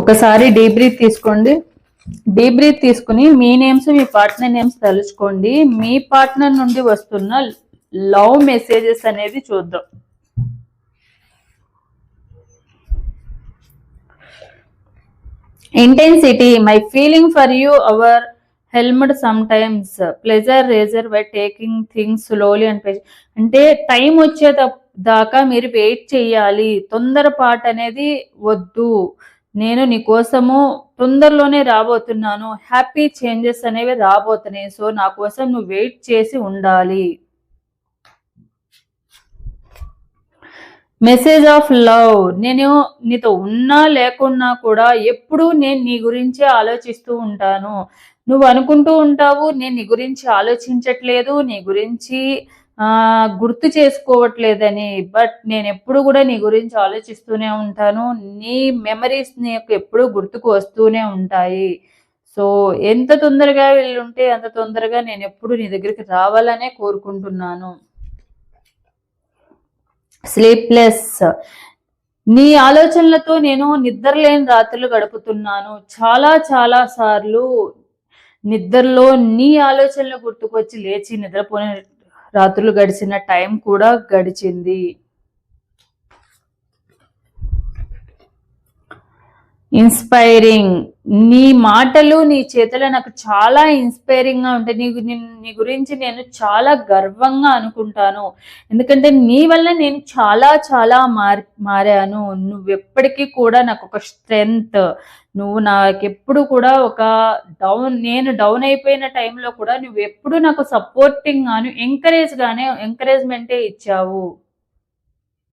ఒకసారి deep breath తీసుకోండి. Deep breath తీసుకుని మీ నేమ్స్ మీ పార్ట్నర్ నేమ్స్ తలుచుకోండి. మీ పార్ట్నర్ నుండి వస్తున్న లవ్ మెసేజెస్ అనేది చూద్దాం. Intensity my feeling for you our helmet some times pleasure razor by taking things slowly and అంటే టైం వచ్చే దాకా మీరు వెయిట్ చేయాలి. తొందరపాటు అనేది వద్దు. నేను నీ కోసము తొందరలోనే రాబోతున్నాను. హ్యాపీ చేంజెస్ అనేవి రాబోతున్నాయి. సో నా కోసం నువ్వు వెయిట్ చేసి ఉండాలి. మెసేజ్ ఆఫ్ లవ్ నేను నీతో ఉన్నా లేకున్నా కూడా ఎప్పుడూ నేను నీ గురించే ఆలోచిస్తూ ఉంటాను. నువ్వు అనుకుంటూ ఉంటావు నేను నీ గురించి ఆలోచించట్లేదు నీ గురించి గుర్తు చేసుకోవట్లేదని బట్ నేను ఎప్పుడు కూడా నీ గురించి ఆలోచిస్తూనే ఉంటాను. నీ మెమరీస్ నీకు ఎప్పుడు గుర్తుకు వస్తూనే ఉంటాయి. సో ఎంత తొందరగా వెళ్ళుంటే అంత తొందరగా నేను ఎప్పుడు నీ దగ్గరికి రావాలనే కోరుకుంటున్నాను. స్లీప్లెస్. నీ ఆలోచనలతో నేను నిద్రలేని రాత్రులు గడుపుతున్నాను. చాలా చాలా సార్లు నిద్రలో నీ ఆలోచనలు గుర్తుకొచ్చి లేచి నిద్రపోయిన రాత్రులు గడిచిన టైం కూడా గడిచింది. ఇన్స్పైరింగ్. నీ మాటలు నీ చేతులు నాకు చాలా ఇన్స్పైరింగ్గా ఉంటాయి. నీ నీ- గురించి నేను చాలా గర్వంగా అనుకుంటాను. ఎందుకంటే నీ వల్ల నేను చాలా చాలా మార్ మారాను. నువ్వెప్పటికీ కూడా నాకు ఒక స్ట్రెంగ్త్. నువ్వు నాకెప్పుడు కూడా ఒక డౌన్ నేను డౌన్ అయిపోయిన టైంలో కూడా నువ్వు ఎప్పుడు నాకు సపోర్టింగ్ గాను ఎంకరేజ్ గానే ఎంకరేజ్మెంటే ఇచ్చావు.